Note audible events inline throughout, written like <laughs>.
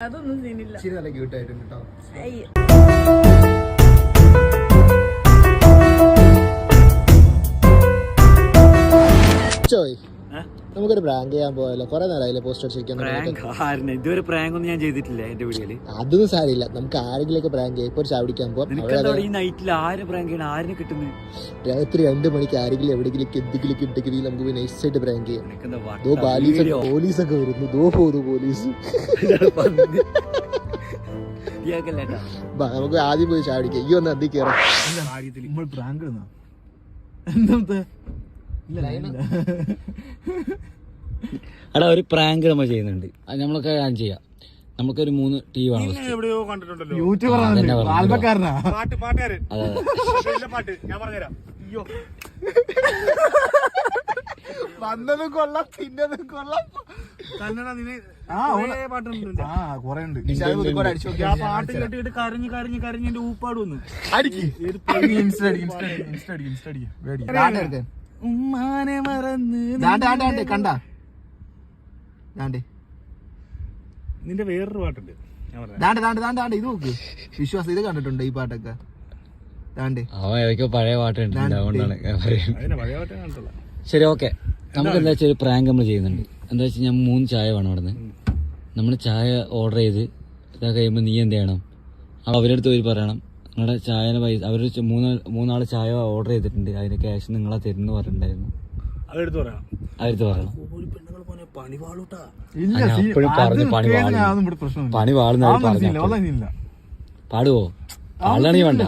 അതൊന്നും സീനില്ല. ചിരി നല്ല ക്യൂട്ട് ആയിട്ടുണ്ട് കേട്ടോ അയ്യോ ചോയ് നമുക്കൊരു പ്രാങ്ക് ചെയ്യാൻ പോയല്ലോ കുറെ നേരമായില്ലേ പോസ്റ്റ് അടിച്ചിരിക്കാൻ പ്രാങ്ക് ആരിനെ? ഇതുവരെ പ്രാങ്ക് ഒന്നും ഞാൻ ചെയ്തിട്ടില്ല എന്റെ വീഡിയോയിൽ അതൊന്നും സാരില്ല നമുക്ക് ആരെങ്കിലും ഒക്കെ പ്രാങ്ക് ചെയ്യാം. ഇപ്പൊ ഒരു ചവിടിക്കാൻ അവിടെ ഈ നൈറ്റിൽ ആര് പ്രാങ്ക് ചെയ്യണം? ആരിനെ കിട്ടുന്നു? രാത്രി രണ്ട് മണിക്ക് ആരെങ്കിലും എവിടെയെങ്കിലും എന്തെങ്കിലും കിട്ടുകയും നമുക്ക് നൈസായിട്ട് പ്രാങ്ക് ചെയ്യാം. ദോ? പോലീസ് ഒക്കെ പോലീസൊക്കെ വരുന്നു. ദോ പോകുന്നു പോലീസ് നമുക്ക് ആദ്യം പോയി ചാടിക്കാം ഈ ഒന്ന് അതി കയറാം നമ്മൾ പ്രാങ്ക് എന്താ എടാ ഒരു പ്രാങ്ക് നമ്മൾ ചെയ്യുന്നുണ്ട്. അത് നമ്മളൊക്കെ ഞാൻ ചെയ്യാം. നമുക്കൊരു മൂന്ന് ടീം ആണ് first. എവിടെയോ കണ്ടിട്ടുണ്ടല്ലോ. യൂട്യൂബറാണ് ആൽബക്കാരനാ. പാട്ട് പാട്ടുകാരൻ അതെ അതെ. ഇല്ല പാട്ട്. ഞാൻ പറഞ്ഞുതരാം. അയ്യോ. വന്നതും കൊള്ളാം തിന്നതും കൊള്ളാം. കന്നഡ നിന്നെ ആ, കുറേ പാട്ടുണ്ട്. ആ കൊറേ ഉണ്ട്. ആ പാട്ട് കേട്ടിട്ട് കരഞ്ഞ് കരഞ്ഞ് കരഞ്ഞ് എന്റെ ഊപ്പാട് വന്നു. ഇൻസ്റ്റ അടിക്ക്, ഇൻസ്റ്റ അടിക്ക്, ഇൻസ്റ്റ അടിക്ക്, വേടി. ദാണ്ടെ എടുക്കാൻ. ഉമ്മാനെ മറന്ന് ദാണ്ടെ, ദാണ്ടെ, ദാണ്ടെ, കണ്ടാ? ദാണ്ടെ. നിന്റെ വേറൊരു പാട്ടുണ്ട്. ഞാൻ ദാണ്ട് ദാണ്ട് ദാണ്ടെ ദാണ്ടെ ഇത് നോക്ക്. വിശ്വാസം ഇത് കണ്ടിട്ടുണ്ട് ഈ പാട്ടൊക്കെ? ദാണ്ടെ. അവൻ ഏതൊക്കെയോ പഴയ പാട്ടുണ്ട്. അതുകൊണ്ടാണ് ശരി ഓക്കെ. നമുക്ക് എന്താ വെച്ചാൽ ഒരു പ്രാങ്ക് നമ്മൾ ചെയ്യുന്നുണ്ട്. എന്താ വെച്ചാൽ ഞാൻ മൂന്ന് ചായ വേണം അവിടെ നിന്ന് നമ്മൾ ചായ ഓർഡർ ചെയ്ത് ഇതാ കഴിയുമ്പോൾ നീ എന്ത് ചെയ്യണം? അപ്പോൾ അവരുടെ അടുത്ത് പോയി പറയണം. നിങ്ങളുടെ ചായയുടെ പൈസ അവർ മൂന്ന് മൂന്നാൾ ചായ ഓർഡർ ചെയ്തിട്ടുണ്ട്. അതിന് ക്യാഷ് നിങ്ങളെ തരുന്നു പറഞ്ഞിട്ടുണ്ടായിരുന്നു. അതെടുത്ത് പറയണം. അപ്പോഴും പറഞ്ഞു പണി. പണി. പാടുവോ? പാടാണെങ്കിൽ വേണ്ട.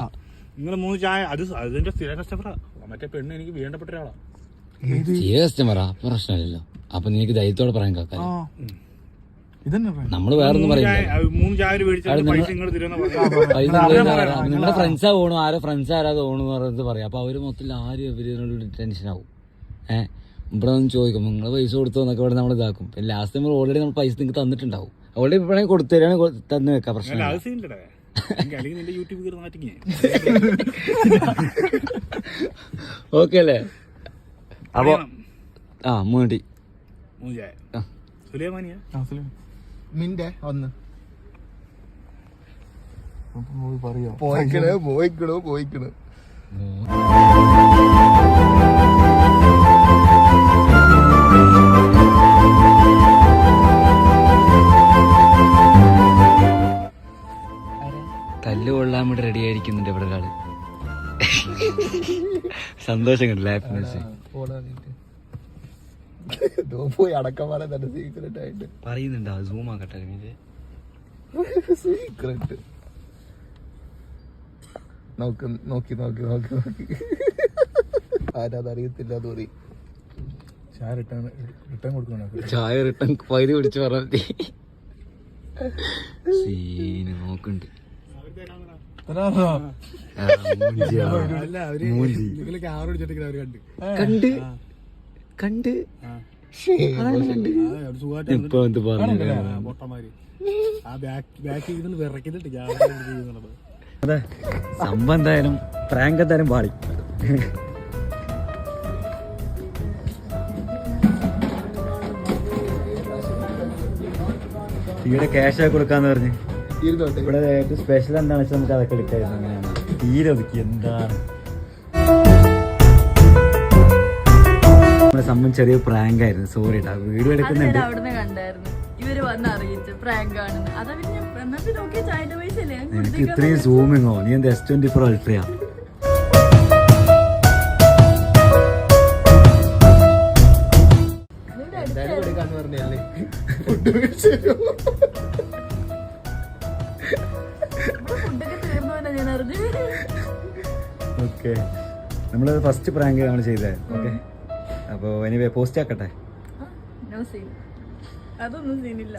നിങ്ങൾ മൂന്ന് ചായ അത് അതിന്റെ സ്ഥിര കസ്റ്റമറാ മറ്റേ പെണ്ണ് എനിക്ക് വേണ്ടപ്പെട്ട ഒരാളാ സ്ഥിര കസ്റ്റമറാ പ്രശ്നമില്ലല്ലോ. അപ്പൊ നിനക്ക് ധൈര്യത്തോടെ പറയാൻ പ്രാങ്ക്. നമ്മൾ വേറൊന്നും മൂന്ന് ചായ പറയില്ല. നിങ്ങളുടെ ഫ്രണ്ട്സാ പോണു. ആരോ ഫ്രണ്ട്സ് ആരാ തോണു പറയുന്നത് പറയാം. അപ്പൊ അവർ മൊത്തത്തിൽ ആരും ടെൻഷൻ ആവും. ഏഹ് ഇവിടെ നിന്ന് ചോദിക്കും നിങ്ങൾ പൈസ കൊടുത്തോ? എന്നൊക്കെ ഇവിടെ നമ്മൾ ഇതാക്കും. പിന്നെ ലാസ്റ്റ് നമ്മൾ ഓൾറെഡി നമ്മൾ പൈസ നിങ്ങൾക്ക് തന്നിട്ടുണ്ടാവും. ഓൾറെഡി ഇവിടെ കൊടുത്തു തന്ന് തന്നു വെക്കാം പ്രശ്നം ഓക്കെ അല്ലേ? അപ്പൊ ആ മൂടി മിന്റെ ഒന്ന് പോയിക്കണ് പോയിക്കണു പോയിക്കണ്. കൊള്ളാൻ വേണ്ടി റെഡി ആയിരിക്കുന്നുണ്ട് ഇവിടെ ഒരാൾ. സന്തോഷം കണ്ടില്ല ഹാപ്പിനെസ് പോയി അടക്കമാരെ തന്നെ സീക്രട്ട് ആയിട്ട്. പറയുന്നുണ്ടോ സൂം ആക്കട്ടെ സീക്രട്ട് നോക്ക് നോക്കി നോക്കി നോക്കി നോക്കി. ആരാതറിയത്തില്ല തോന്നി. ചായ റിട്ടേൺ റിട്ടേൺ കൊടുക്കണം? ചായ റിട്ടേൺ പൈതി പിടിച്ച് പറഞ്ഞാൽ സീന് നോക്കുന്നുണ്ട് കണ്ട്. കണ്ട്. കണ്ട്. ഇപ്പൊ എന്ത് പറഞ്ഞു? അതെ സംഭവം എന്തായാലും പ്രാങ്ക് എന്തായാലും പാടി ഇവിടെ ക്യാഷ് ആയി കൊടുക്കാന്ന് പറഞ്ഞ്. ഇരുന്നോട്ടെ ഇവിടെ ഏറ്റവും സ്പെഷ്യൽ എന്താണെന്ന് വെച്ചാൽ നമുക്ക് അതൊക്കെ എടുക്കായിരുന്നു. അങ്ങനെയാണ്. തീരെ ഒതുക്കി. എന്താണ് നമ്മുടെ സംഭവം ചെറിയ പ്രാങ്ക് ആയിരുന്നു. സോറി കേട്ടോ വീഡിയോ എടുക്കുന്നുണ്ട്. അവിടുന്ന് കണ്ടായിരുന്നു. ഇവർ വന്ന് അറിയിച്ചു പ്രാങ്ക് ആണെന്ന്. അതാ പിന്നെ ഓക്കെ പൈസ അല്ലേ? ഞാൻ നിനക്ക് ഇത്രയും സൂമിങ്ങോ നീ എന്താ എസ് ട്വന്റി ഫോർ അൾട്രയാ എന്തായാലും കൊടുക്കാന്ന് പറഞ്ഞല്ലേ <laughs> ഓക്കെ നമ്മൾ ഫസ്റ്റ് പ്രാങ്ക് നമ്മൾ ചെയ്തത് ഓക്കെ അപ്പോൾ എനിവേ പോസ്റ്റ് ആക്കട്ടെ? അതൊന്നും സീനില്ല